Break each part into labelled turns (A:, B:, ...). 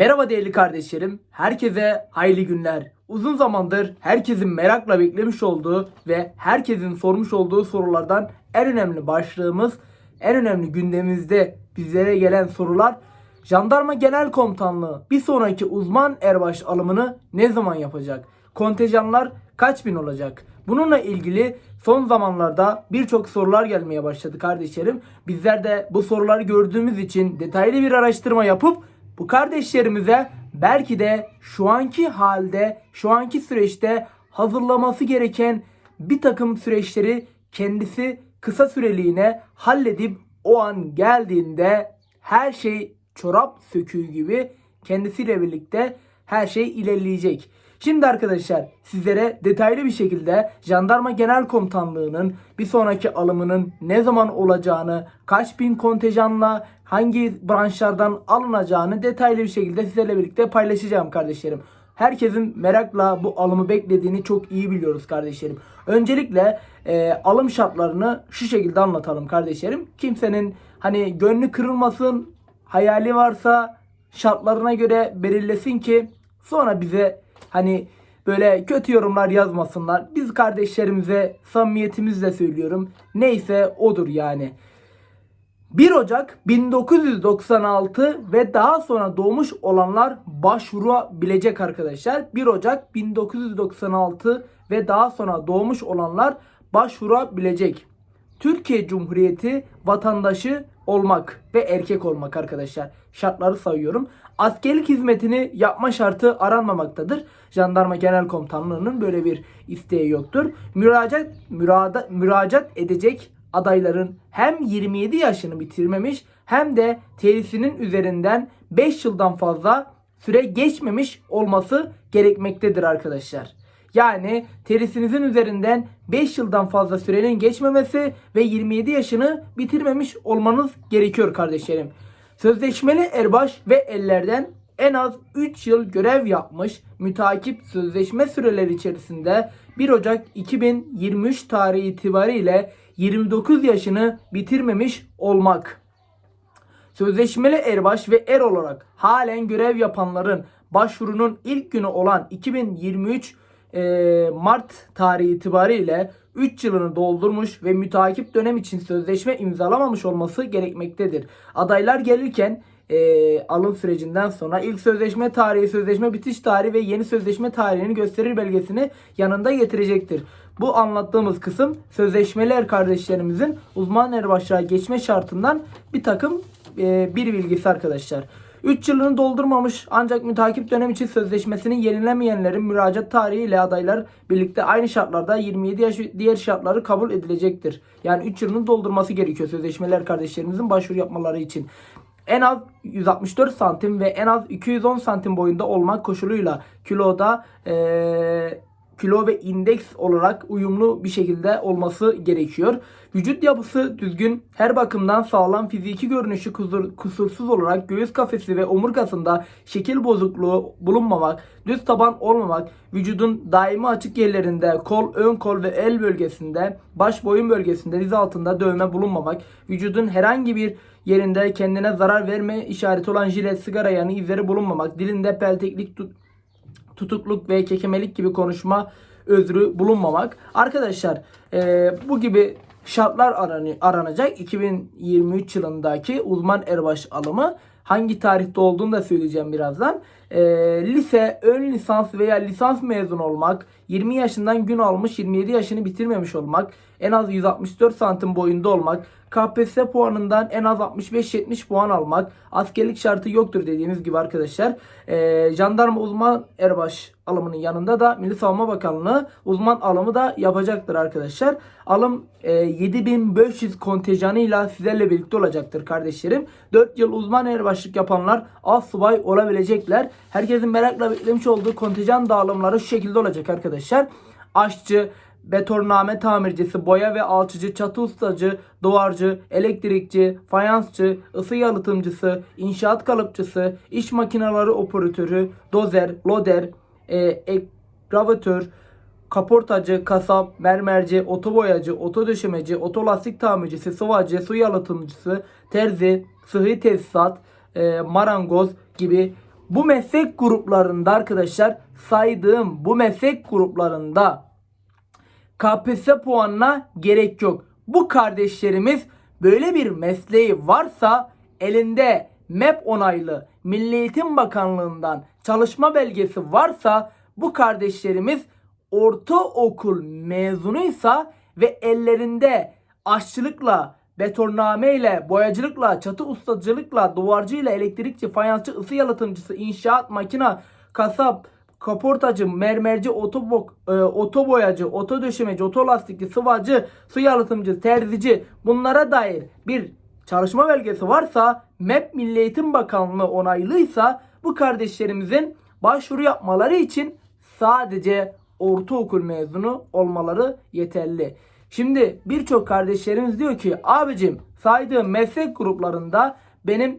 A: Merhaba değerli kardeşlerim. Herkese hayırlı günler. Uzun zamandır herkesin merakla beklemiş olduğu ve herkesin sormuş olduğu sorulardan en önemli başlığımız, en önemli gündemimizde bizlere gelen sorular Jandarma Genel Komutanlığı bir sonraki uzman erbaş alımını ne zaman yapacak? Kontenjanlar kaç bin olacak? Bununla ilgili son zamanlarda birçok sorular gelmeye başladı kardeşlerim. Bizler de bu soruları gördüğümüz için detaylı bir araştırma yapıp bu kardeşlerimize belki de şu anki halde, şu anki süreçte hazırlaması gereken bir takım süreçleri kendisi kısa süreliğine halledip o an geldiğinde her şey çorap söküğü gibi kendisiyle birlikte her şey ilerleyecek. Şimdi arkadaşlar sizlere detaylı bir şekilde Jandarma Genel Komutanlığı'nın bir sonraki alımının ne zaman olacağını, kaç bin kontenjanla hangi branşlardan alınacağını detaylı bir şekilde sizlerle birlikte paylaşacağım kardeşlerim. Herkesin merakla bu alımı beklediğini çok iyi biliyoruz kardeşlerim. Öncelikle e, alım şartlarını şu şekilde anlatalım kardeşlerim. Kimsenin hani gönlü kırılmasın, hayali varsa şartlarına göre belirlesin ki sonra bize hani böyle kötü yorumlar yazmasınlar. Biz kardeşlerimize samimiyetimizle söylüyorum. Neyse odur yani. 1 Ocak 1996 ve daha sonra doğmuş olanlar başvurabilecek arkadaşlar. 1 Ocak 1996 ve daha sonra doğmuş olanlar başvurabilecek. Türkiye Cumhuriyeti vatandaşı olmak ve erkek olmak arkadaşlar. Şartları sayıyorum. Askerlik hizmetini yapma şartı aranmamaktadır. Jandarma Genel Komutanlığı'nın böyle bir isteği yoktur. Müracaat mürada, müracaat edecek adayların hem 27 yaşını bitirmemiş hem de terisinin üzerinden 5 yıldan fazla süre geçmemiş olması gerekmektedir arkadaşlar. Yani terisinizin üzerinden 5 yıldan fazla sürenin geçmemesi ve 27 yaşını bitirmemiş olmanız gerekiyor kardeşlerim. Sözleşmeli erbaş ve ellerden en az 3 yıl görev yapmış mütakip sözleşme süreleri içerisinde 1 Ocak 2023 tarihi itibariyle 29 yaşını bitirmemiş olmak. Sözleşmeli erbaş ve er olarak halen görev yapanların başvurunun ilk günü olan 2023 e, Mart tarihi itibariyle 3 yılını doldurmuş ve mütakip dönem için sözleşme imzalamamış olması gerekmektedir. Adaylar gelirken e, alım sürecinden sonra ilk sözleşme tarihi, sözleşme bitiş tarihi ve yeni sözleşme tarihini gösterir belgesini yanında getirecektir. Bu anlattığımız kısım sözleşmeler kardeşlerimizin uzman erbaşlığa geçme şartından bir takım e, bir bilgisi arkadaşlar. 3 yılını doldurmamış ancak mütakip dönem için sözleşmesini yenilemeyenlerin müracaat tarihi ile adaylar birlikte aynı şartlarda 27 yaş diğer şartları kabul edilecektir. Yani 3 yılını doldurması gerekiyor sözleşmeler kardeşlerimizin başvuru yapmaları için. En az 164 santim ve en az 210 santim boyunda olmak koşuluyla kiloda eee kilo ve indeks olarak uyumlu bir şekilde olması gerekiyor. Vücut yapısı düzgün, her bakımdan sağlam fiziki görünüşü kusur- kusursuz olarak göğüs kafesi ve omurgasında şekil bozukluğu bulunmamak, düz taban olmamak, vücudun daimi açık yerlerinde kol, ön kol ve el bölgesinde, baş boyun bölgesinde, diz altında dövme bulunmamak, vücudun herhangi bir yerinde kendine zarar verme işareti olan jilet, sigara yanı izleri bulunmamak, dilinde pelteklik tut tutukluk ve kekemelik gibi konuşma özrü bulunmamak. Arkadaşlar e, bu gibi şartlar aranacak 2023 yılındaki uzman erbaş alımı hangi tarihte olduğunu da söyleyeceğim birazdan. E, lise, ön lisans veya lisans mezun olmak, 20 yaşından gün almış 27 yaşını bitirmemiş olmak, en az 164 santim boyunda olmak, KPSS puanından en az 65-70 puan almak, askerlik şartı yoktur dediğimiz gibi arkadaşlar. Ee, jandarma uzman erbaş alımının yanında da Milli Savunma Bakanlığı uzman alımı da yapacaktır arkadaşlar. Alım e, 7500 kontenjanıyla sizlerle birlikte olacaktır kardeşlerim. 4 yıl uzman erbaşlık yapanlar az subay olabilecekler. Herkesin merakla beklemiş olduğu kontenjan dağılımları şu şekilde olacak arkadaşlar. Aşçı, betonname tamircisi, boya ve alçıcı, çatı ustacı, duvarcı, elektrikçi, fayansçı, ısı yalıtımcısı, inşaat kalıpçısı, iş makineleri operatörü, dozer, loder, e, ekskavatör, kaportacı, kasap, mermerci, otoboyacı, otodöşemeci, otolastik tamircisi, sıvacı, su yalıtımcısı, terzi, sıhhi tesisat, e, marangoz gibi bu meslek gruplarında arkadaşlar saydığım bu meslek gruplarında KPSS puanına gerek yok. Bu kardeşlerimiz böyle bir mesleği varsa elinde MEP onaylı Milli Eğitim Bakanlığı'ndan çalışma belgesi varsa bu kardeşlerimiz ortaokul mezunuysa ve ellerinde aşçılıkla, betonnameyle, boyacılıkla, çatı ustacılıkla, duvarcıyla, elektrikçi, fayansçı, ısı yalıtımcısı, inşaat, makina, kasap, kaportacı, mermerci, otobok, e, otoboyacı, oto döşemeci, otolastikçi, sıvacı, su yalıtımcı, terzici bunlara dair bir çalışma belgesi varsa MEP Milli Eğitim Bakanlığı onaylıysa bu kardeşlerimizin başvuru yapmaları için sadece ortaokul mezunu olmaları yeterli. Şimdi birçok kardeşlerimiz diyor ki abicim saydığım meslek gruplarında benim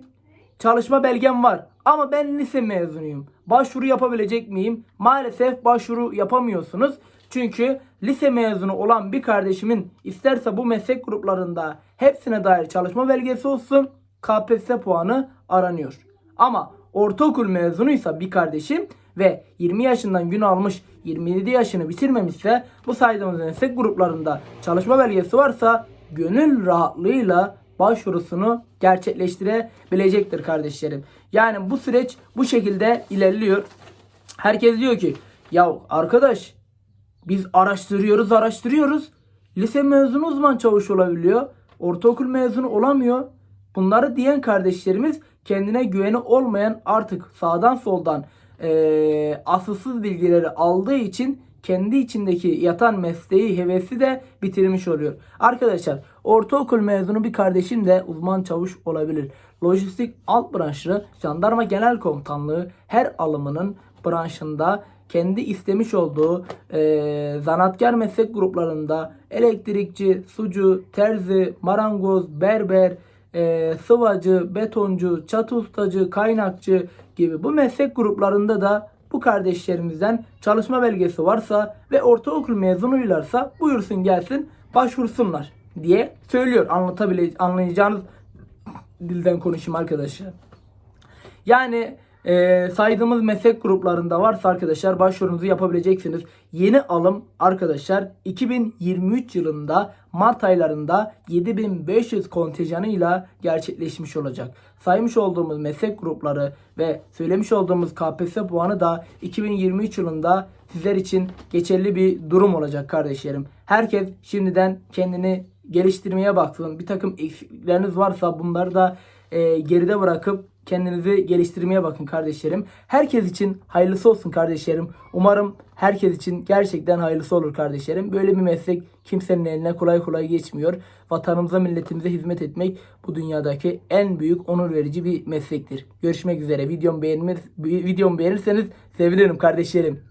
A: çalışma belgem var ama ben lise mezunuyum. Başvuru yapabilecek miyim? Maalesef başvuru yapamıyorsunuz. Çünkü lise mezunu olan bir kardeşimin isterse bu meslek gruplarında hepsine dair çalışma belgesi olsun KPSS puanı aranıyor. Ama ortaokul mezunuysa bir kardeşim ve 20 yaşından gün almış 27 yaşını bitirmemişse bu saydığımız meslek gruplarında çalışma belgesi varsa gönül rahatlığıyla başvurusunu gerçekleştirebilecektir kardeşlerim. Yani bu süreç bu şekilde ilerliyor. Herkes diyor ki ya arkadaş biz araştırıyoruz araştırıyoruz. Lise mezunu uzman çavuş olabiliyor. Ortaokul mezunu olamıyor. Bunları diyen kardeşlerimiz kendine güveni olmayan artık sağdan soldan eee asılsız bilgileri aldığı için kendi içindeki yatan mesleği hevesi de bitirmiş oluyor. Arkadaşlar ortaokul mezunu bir kardeşim de uzman çavuş olabilir. Lojistik alt branşı jandarma genel komutanlığı her alımının branşında kendi istemiş olduğu eee zanatkar meslek gruplarında elektrikçi, sucu, terzi, marangoz, berber, eee, sıvacı, betoncu, çatı ustacı, kaynakçı gibi bu meslek gruplarında da bu kardeşlerimizden çalışma belgesi varsa ve ortaokul mezunuylarsa buyursun gelsin başvursunlar diye söylüyor. Anlatabile anlayacağınız dilden konuşayım arkadaşlar. Yani e, saydığımız meslek gruplarında varsa arkadaşlar başvurunuzu yapabileceksiniz. Yeni alım arkadaşlar 2023 yılında Mart aylarında 7500 kontenjanıyla gerçekleşmiş olacak. Saymış olduğumuz meslek grupları ve söylemiş olduğumuz KPSS puanı da 2023 yılında sizler için geçerli bir durum olacak kardeşlerim. Herkes şimdiden kendini geliştirmeye baksın. Bir takım eksikleriniz varsa bunları da e, geride bırakıp kendinizi geliştirmeye bakın kardeşlerim. Herkes için hayırlısı olsun kardeşlerim. Umarım herkes için gerçekten hayırlısı olur kardeşlerim. Böyle bir meslek kimsenin eline kolay kolay geçmiyor. Vatanımıza, milletimize hizmet etmek bu dünyadaki en büyük onur verici bir meslektir. Görüşmek üzere. Videomu beğenmez, videomu beğenirseniz sevinirim kardeşlerim.